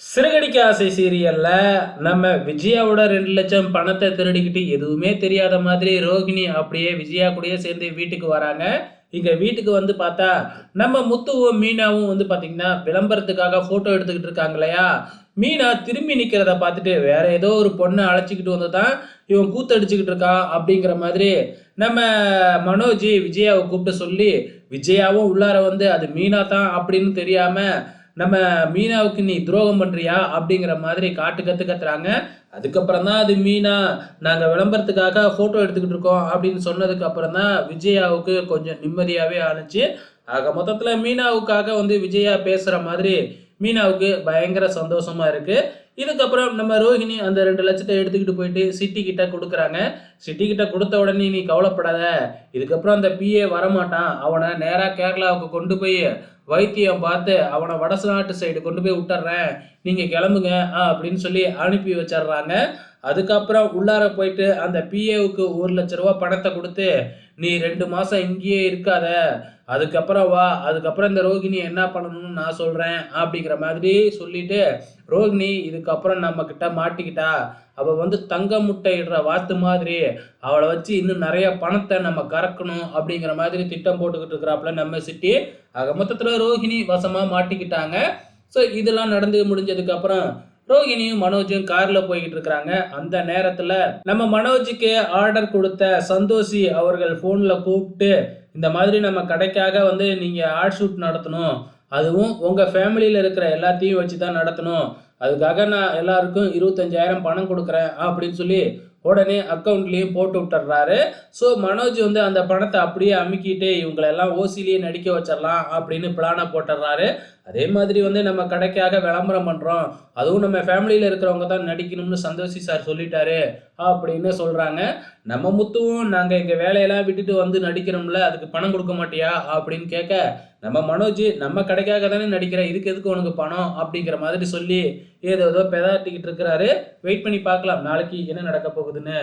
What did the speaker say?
சிறுகடிக்க ஆசை சீரியல்ல நம்ம விஜயாவோட ரெண்டு லட்சம் பணத்தை திருடிக்கிட்டு எதுவுமே தெரியாத மாதிரி ரோகிணி அப்படியே விஜயா கூடயே சேர்ந்து வீட்டுக்கு வராங்க. இங்க வீட்டுக்கு வந்து பார்த்தா நம்ம முத்துவும் மீனாவும் வந்து பாத்தீங்கன்னா விளம்பரத்துக்காக போட்டோ எடுத்துக்கிட்டு இருக்காங்க இல்லையா மீனா திரும்பி நிக்கிறத பார்த்துட்டு வேற ஏதோ ஒரு பொண்ணை அழைச்சிக்கிட்டு வந்து தான் இவன் கூத்தடிச்சுக்கிட்டு இருக்கான் அப்படிங்கிற மாதிரி நம்ம மனோஜ் விஜயாவை கூப்பிட்டு சொல்லி விஜயாவும் உள்ளார வந்து அது மீனா தான் அப்படின்னு தெரியாம நம்ம மீனாவுக்கு நீ துரோகம் பண்ணுறியா அப்படிங்கிற மாதிரி காட்டு கற்று கத்துறாங்க. அதுக்கப்புறம் தான் அது மீனா நாங்கள் விளம்பரத்துக்காக ஃபோட்டோ எடுத்துக்கிட்டு இருக்கோம் அப்படின்னு சொன்னதுக்கு அப்புறம் தான் விஜயாவுக்கு கொஞ்சம் நிம்மதியாகவே ஆணுச்சு. ஆக மொத்தத்தில் மீனாவுக்காக வந்து விஜயா பேசுகிற மாதிரி மீனாவுக்கு பயங்கர சந்தோஷமாக இருக்குது இதுக்கப்புறம் நம்ம ரோஹிணி அந்த ரெண்டு லட்சத்தை எடுத்துக்கிட்டு போயிட்டு சிட்டி கிட்ட கொடுக்குறாங்க. சிட்டி கிட்ட கொடுத்த உடனே நீ கவலைப்படாத. இதுக்கப்புறம் அந்த பிஏ வரமாட்டான். அவனை நேராக கேரளாவுக்கு கொண்டு போய் வைத்தியம் பார்த்து அவனை வடசு நாட்டு சைடு கொண்டு போய் விட்டுறேன். நீங்கள் கிளம்புங்க ஆ அப்படின்னு சொல்லி அனுப்பி வச்சிடுறாங்க. அதுக்கப்புறம் உள்ளார போயிட்டு அந்த பிஏவுக்கு ஒரு லட்ச ரூபா பணத்தை கொடுத்து நீ ரெண்டு மாதம் இங்கேயே இருக்காத. அதுக்கப்புறம் வா. அதுக்கப்புறம் இந்த ரோகிணி என்ன பண்ணணும்னு நான் சொல்கிறேன் அப்படிங்கிற மாதிரி சொல்லிட்டு ரோகிணி இதுக்கப்புறம் நம்ம கிட்ட மாட்டிக்கிட்டா அவள் வந்து தங்க முட்டை இடுற வாத்து மாதிரி. அவளை வச்சு இன்னும் நிறைய பணத்தை நம்ம கறக்கணும் அப்படிங்கிற மாதிரி திட்டம் போட்டுக்கிட்டு இருக்கிறாப்புல நம்ம சிட்டி ஆக மொத்தத்தில் ரோஹிணி வசமாக மாட்டிக்கிட்டாங்க. ஸோ இதெல்லாம் நடந்து முடிஞ்சதுக்கப்புறம் ரோஹிணியும் மனோஜும் கார்ல போய்கிட்டு இருக்கிறாங்க. அந்த நேரத்துல நம்ம மனோஜுக்கு ஆர்டர் கொடுத்த சந்தோஷி அவர்கள் போன்ல கூப்பிட்டு இந்த மாதிரி நம்ம கடைக்காக வந்து நீங்க ஆர்ட் ஷூட் நடத்தணும். அதுவும் உங்கள் ஃபேமிலியில் இருக்கிற எல்லாத்தையும் வச்சு தான் நடத்தணும். அதுக்காக நான் எல்லாருக்கும் இருபத்தஞ்சாயிரம் பணம் கொடுக்குறேன் அப்படின்னு சொல்லி உடனே அக்கௌண்ட்லேயும் போட்டு விட்டுறாரு ஸோ மனோஜ் வந்து அந்த பணத்தை அப்படியே அமுக்கிட்டு இவங்களெல்லாம் ஓசிலேயே நடிக்க வச்சிடலாம் அப்படின்னு பிளானை போட்டுடுறாரு. அதே மாதிரி வந்து நம்ம கடைக்காக விளம்பரம் பண்ணுறோம் அதுவும் நம்ம ஃபேமிலியில் இருக்கிறவங்க தான் நடிக்கணும்னு சந்தோஷி சார் சொல்லிட்டாரு அப்படின்னு சொல்கிறாங்க நம்ம முத்துவும் நாங்கள் எங்கள் வேலையெல்லாம் விட்டுட்டு வந்து நடிக்கிறோம்ல அதுக்கு பணம் கொடுக்க மாட்டியா அப்படின்னு கேட்க நம்ம மனோஜ் நம்ம கடைக்காக தானே நடிக்கிற இதுக்கு எதுக்கு உனக்கு பணம் அப்படிங்கிற மாதிரி சொல்லி ஏதோ ஏதோ பெதாட்டிக்கிட்டு இருக்கிறாரு. வெயிட் பண்ணி பார்க்கலாம். நாளைக்கு என்ன நடக்க போகுதுன்னு.